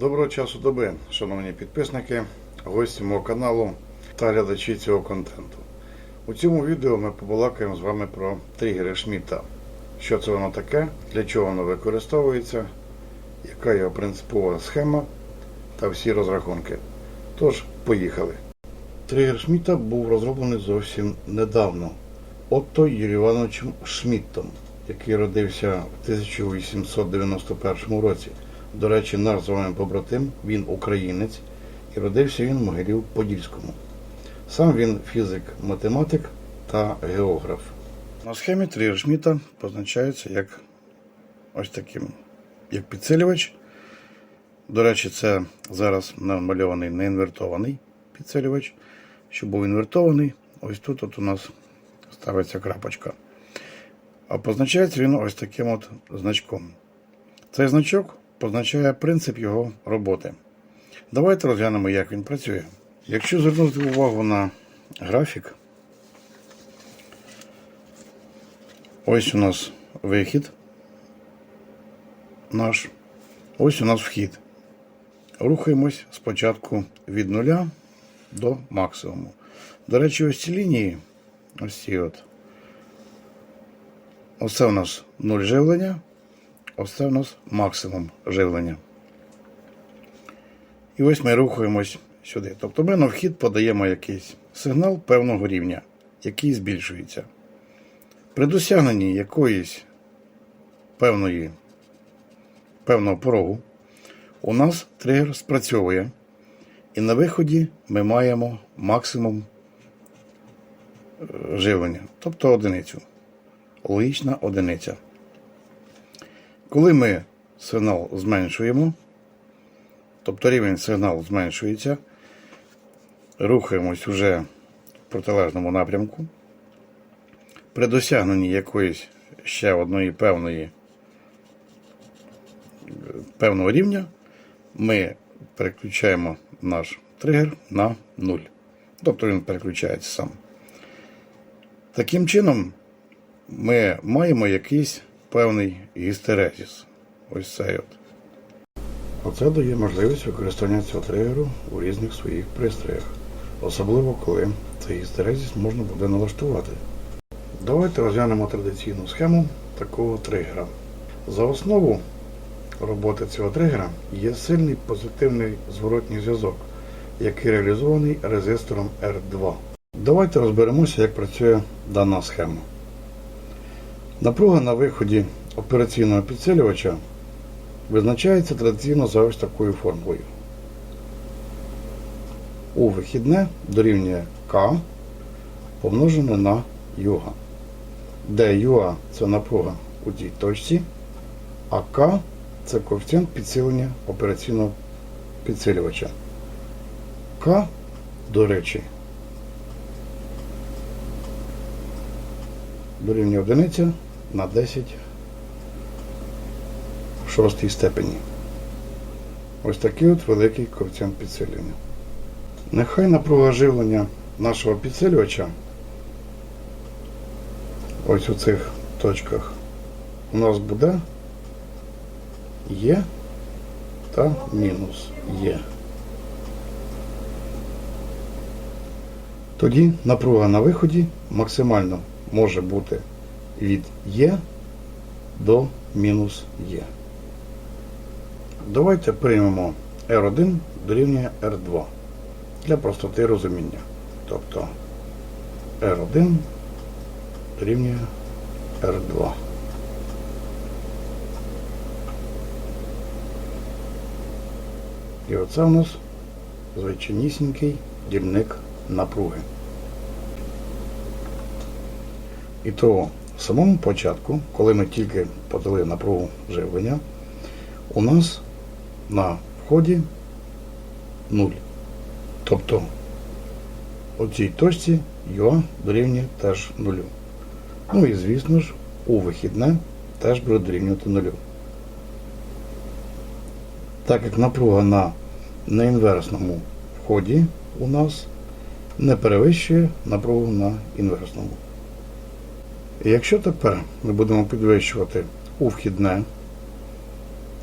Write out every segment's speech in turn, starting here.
Доброго часу доби, шановні підписники, гості мого каналу та глядачі цього контенту. У цьому відео ми побалакаємо з вами про тригери Шмідта. Що це воно таке, для чого воно використовується, яка його принципова схема та всі розрахунки. Тож, поїхали. Тригер Шмідта був розроблений зовсім недавно Отто Юрій Івановичем Шмідтом, який родився в 1891 році. До речі, наш з вами побратим, він українець, і родився він в Могилів-Подільському. Сам він фізик, математик та географ. На схемі тригер Шмідта позначається як ось таким, як підсилювач. До речі, це зараз намальований неінвертований підсилювач. Щоб був інвертований, ось тут от у нас ставиться крапочка. А позначається він ось таким от значком. Цей значок позначає принцип його роботи. Давайте розглянемо, як він працює. Якщо звернути увагу на графік, ось у нас вихід наш, ось у нас вхід. Рухаємось спочатку від нуля до максимуму. До речі, ось ці лінії, ось ці от. Оце у нас нуль живлення, ось це у нас максимум живлення. І ось ми рухаємось сюди. Тобто ми на вхід подаємо якийсь сигнал певного рівня, який збільшується. При досягненні якоїсь певної, певного порогу у нас тригер спрацьовує. І на виході ми маємо максимум е, живлення, тобто одиницю. Логічна одиниця. Коли ми сигнал зменшуємо, тобто рівень сигналу зменшується, рухаємось уже в протилежному напрямку. При досягненні якоїсь ще одної певної певного рівня ми переключаємо наш тригер на 0. Тобто він переключається сам. Таким чином, ми маємо якийсь певний гістерезіс. Ось цей от. Оце дає можливість використання цього тригеру у різних своїх пристроях. Особливо, коли цей гістерезіс можна буде налаштувати. Давайте розглянемо традиційну схему такого тригера. За основу роботи цього тригера є сильний позитивний зворотній зв'язок, який реалізований резистором R2. Давайте розберемося, як працює дана схема. Напруга на виході операційного підсилювача визначається традиційно за ось такою формулою. У вихідне дорівнює К помножене на юга, де юа це напруга у тій точці, а К це коефіцієнт підсилення операційного підсилювача. К, до речі, дорівнює одиниця на 10 в шостій степені. Ось такий от великий коефіцієнт підсилення. Нехай напруга живлення нашого підсилювача ось у цих точках у нас буде є та мінус є. Тоді напруга на виході максимально може бути від Є до мінус Є. Давайте приймемо R1 дорівнює R2 для простоти розуміння. Тобто R1 дорівнює R2. І оце у нас звичайнісінький дільник напруги. І то в самому початку, коли ми тільки подали напругу живлення, у нас на вході 0. Тобто у цій точці ЮА дорівнює теж нулю. Ну і звісно ж, у вихідне теж буде дорівнювати нулю. Так як напруга на неінверсному вході у нас не перевищує напругу на інверсному. Якщо тепер ми будемо підвищувати у вхідне,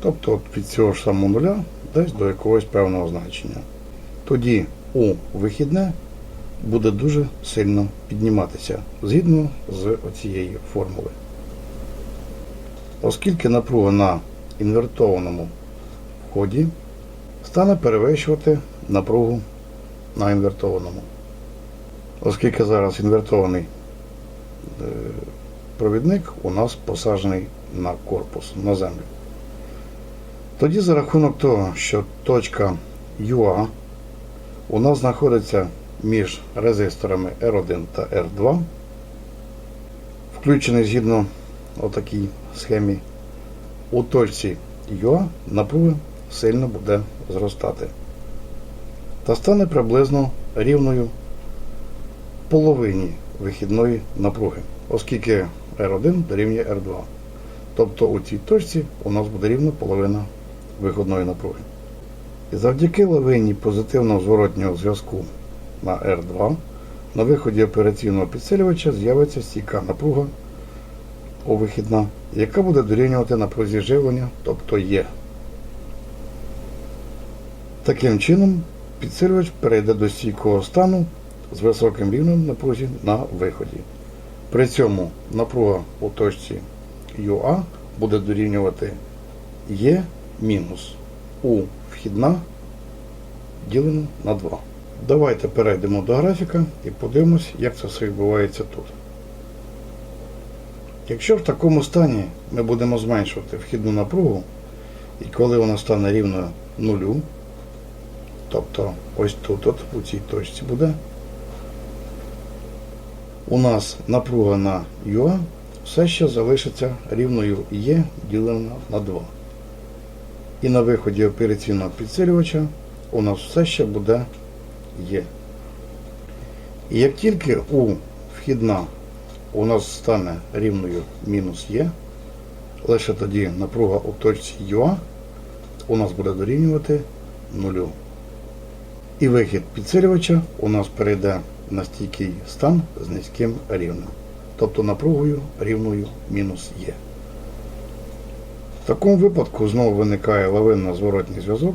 тобто от від цього ж самого нуля десь до якогось певного значення. Тоді у вихідне буде дуже сильно підніматися згідно з оцієї формули. Оскільки напруга на інвертованому вході стане перевищувати напругу на інвертованому. Оскільки зараз інвертований провідник у нас посаджений на корпус, на землю. Тоді за рахунок того, що точка UA у нас знаходиться між резисторами R1 та R2, включений згідно отакій схемі, у точці UA напруга сильно буде зростати та стане приблизно рівною половині вихідної напруги, оскільки R1 дорівнює R2. Тобто у цій точці у нас буде рівно половина виходної напруги. І завдяки лавині позитивного зворотнього зв'язку на R2 на виході операційного підсилювача з'явиться стійка напруга у вихідна, яка буде дорівнювати напрузі живлення, тобто Є. Таким чином, підсилювач перейде до стійкого стану з високим рівнем напрузі на виході. При цьому напруга у точці UA буде дорівнювати Є мінус У вхідна ділено на 2. Давайте перейдемо до графіка і подивимось, як це все відбувається тут. Якщо в такому стані ми будемо зменшувати вхідну напругу, і коли вона стане рівною нулю, тобто ось тут, от, у цій точці буде, у нас напруга на UA все ще залишиться рівною Є ділена на 2. І на виході операційного підсилювача у нас все ще буде Є. І як тільки у вхідна у нас стане рівною мінус Є, лише тоді напруга у точці UA у нас буде дорівнювати нулю. І вихід підсилювача у нас перейде на стійкий стан з низьким рівнем, тобто напругою рівною мінус Є. В такому випадку знову виникає лавинно-зворотній зв'язок.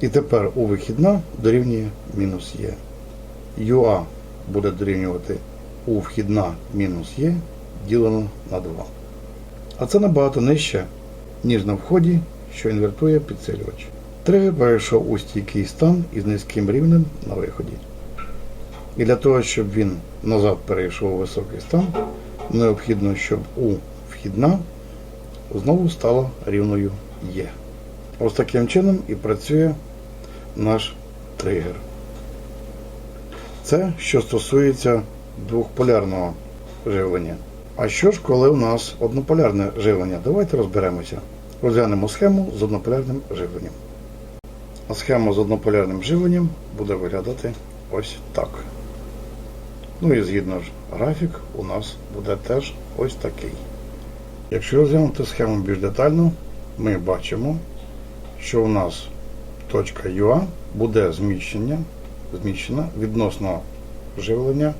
І тепер у вихідна дорівнює мінус Є. ЮА буде дорівнювати у вхідна мінус Є ділено на 2. А це набагато нижче, ніж на вході, що інвертує підсилювач. Тригер перейшов у стійкий стан із низьким рівнем на виході. І для того, щоб він назад перейшов у високий стан, необхідно, щоб у вхідна знову стала рівною Є. Ось таким чином і працює наш тригер. Це що стосується двохполярного живлення. А що ж, коли у нас однополярне живлення? Давайте розберемося. Розглянемо схему з однополярним живленням. А схема з однополярним живленням буде виглядати ось так. Ну і згідно ж графік у нас буде теж ось такий. Якщо розглянути схему більш детально, ми бачимо, що у нас точка UA буде зміщення, зміщена відносно живлення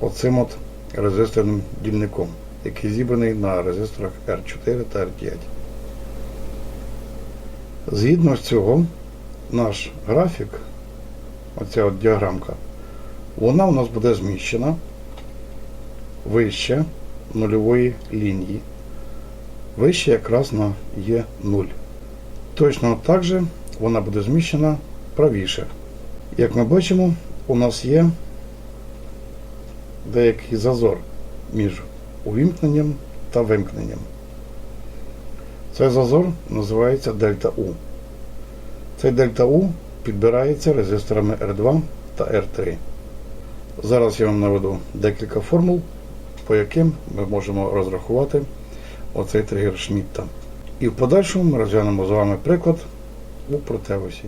оцим от резисторним дільником, який зібраний на резисторах R4 та R5. Згідно з цього, наш графік, оця от діаграмка, вона у нас буде зміщена вище нульової лінії. Вище якраз на є 0. Точно так же вона буде зміщена правіше. Як ми бачимо, у нас є деякий зазор між увімкненням та вимкненням. Цей зазор називається дельта У. Цей дельта У підбирається резисторами R2 та R3. Зараз я вам наведу декілька формул, по яким ми можемо розрахувати оцей тригер Шмітта. І в подальшому ми розглянемо з вами приклад у протевусі.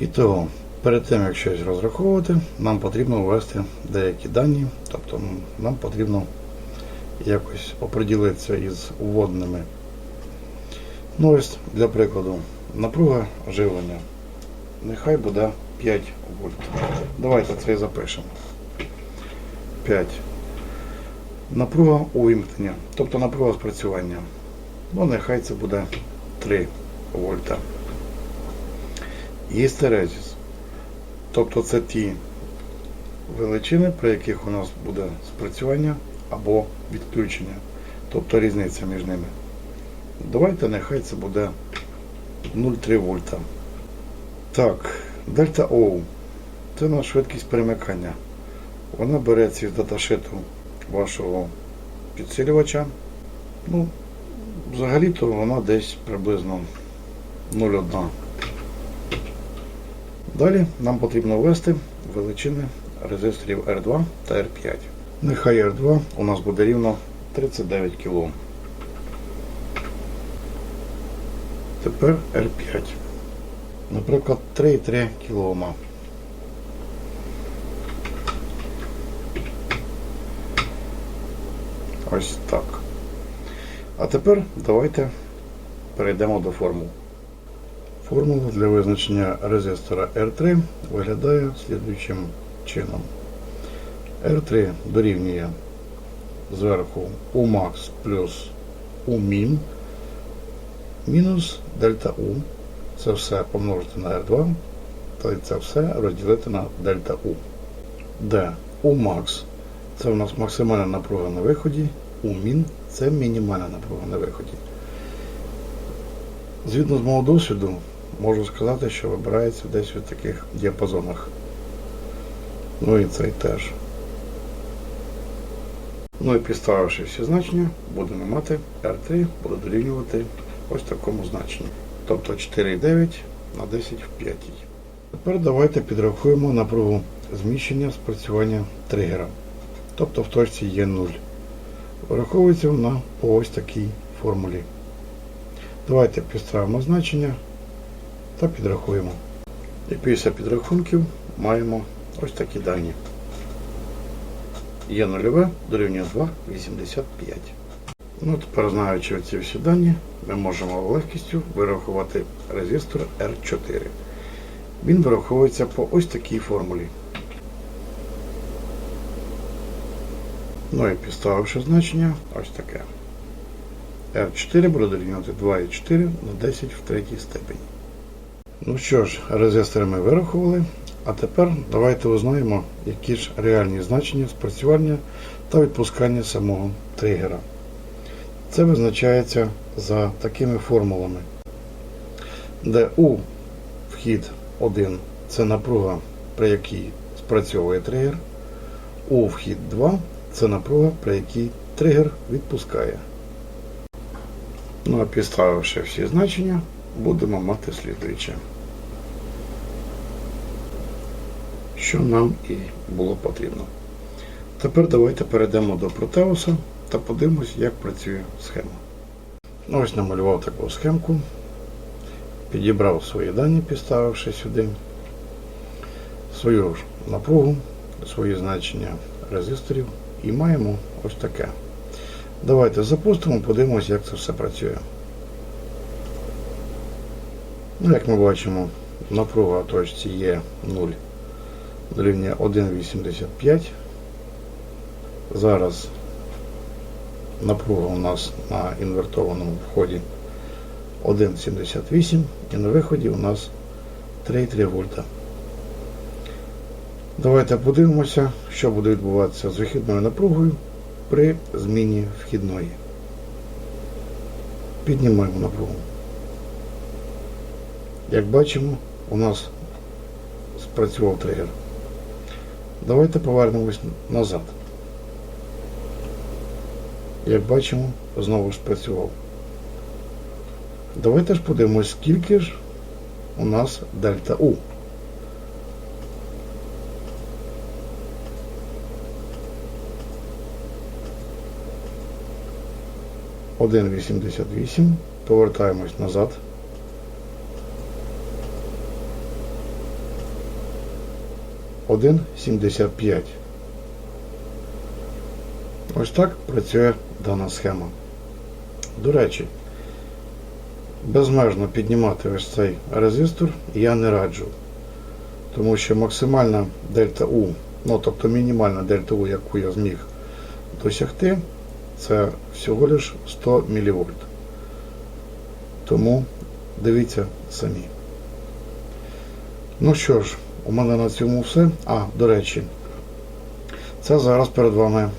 І того, перед тим як щось розраховувати, нам потрібно ввести деякі дані, тобто нам потрібно якось оприділитися із вводними. Ну ось для прикладу, напруга живлення. Нехай буде 5 вольт. Давайте це запишемо. 5. Напруга увімкнення, тобто напруга спрацювання. Ну, нехай це буде 3 вольта. Гістерезіс. Тобто це ті величини, при яких у нас буде спрацювання або відключення. Тобто різниця між ними. Давайте нехай це буде 0,3 вольта. Так, дельта О. Це на швидкість перемикання. Вона береться із даташиту вашого підсилювача. Ну, взагалі-то вона десь приблизно 0,1. Далі нам потрібно ввести величини резисторів R2 та R5. Нехай R2 у нас буде рівно 39 кОм. Тепер R5. Наприклад, 3,3 кОм. Ось так. А тепер давайте перейдемо до формул. Формула для визначення резистора R3 виглядає слідуючим чином. R3 дорівнює зверху Umax плюс Umin мінус дельта U. Це все помножити на R2, та це все розділити на дельта U. Де Umax це у нас максимальна напруга на виході, Umin це мінімальна напруга на виході. Згідно з мого досвіду, можу сказати, що вибирається десь у таких діапазонах. Ну і цей теж. Ну і підставивши всі значення, будемо мати R3 буде дорівнювати ось такому значенню. Тобто 4,9 на 10 в 5. Тепер давайте підрахуємо напругу зміщення спрацювання тригера. Тобто в точці є 0. Враховується вона по ось такій формулі. Давайте підставимо значення та підрахуємо. І після підрахунків маємо ось такі дані. Є нульове дорівнює 2,85. Ну, тепер знаючи ці всі дані, ми можемо легкістю вирахувати резистор R4. Він вираховується по ось такій формулі. Ну і підставивши значення, ось таке. R4 буде дорівнювати 2,4 на 10 в третій степені. Ну що ж, резистори ми вирахували. А тепер давайте узнаємо, які ж реальні значення спрацювання та відпускання самого тригера. Це визначається за такими формулами, де У вхід 1 це напруга, при якій спрацьовує тригер, У вхід 2 це напруга, при якій тригер відпускає. Ну а підставивши всі значення, будемо мати слідуюче. Що нам і було потрібно. Тепер давайте перейдемо до Протеуса та подивимось, як працює схема. Ось намалював таку схемку, підібрав свої дані, підставивши сюди, свою ж напругу, свої значення резисторів і маємо ось таке. Давайте запустимо, подивимось, як це все працює. Ну, Як ми бачимо, напруга точці є 0 дорівнює 1,85. Зараз напруга у нас на інвертованому вході 1,78 і на виході у нас 3,3 вольта. Давайте подивимося, що буде відбуватися з вихідною напругою при зміні вхідної. Піднімаємо напругу. Як бачимо, у нас спрацював тригер. Давайте повернемось назад. Як бачимо, знову ж спрацював. Давайте ж подивимось, скільки ж у нас дельта У. Один вісімдесят вісім. Повертаємось назад. Один сімдесят п'ять. Ось так працює дана схема. До речі, безмежно піднімати ось цей резистор я не раджу. Тому що максимальна дельта У, ну тобто мінімальна дельта У, яку я зміг досягти, це всього лиш 100 мВ. Тому дивіться самі. Ну що ж, у мене на цьому все. А, до речі, це зараз перед вами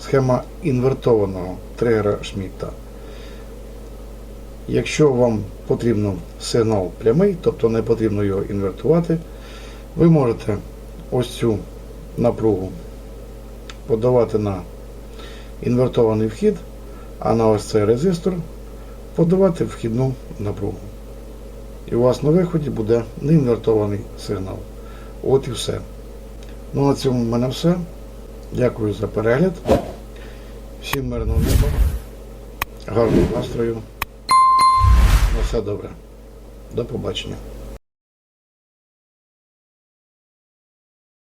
схема інвертованого тригера Шмідта. Якщо вам потрібно сигнал прямий, тобто не потрібно його інвертувати, ви можете ось цю напругу подавати на інвертований вхід, а на ось цей резистор подавати вхідну напругу. І у вас на виході буде неінвертований сигнал. От і все. Ну на цьому в мене все. Дякую за перегляд. Всім мирного неба, гарного настрою. На все добре. До побачення.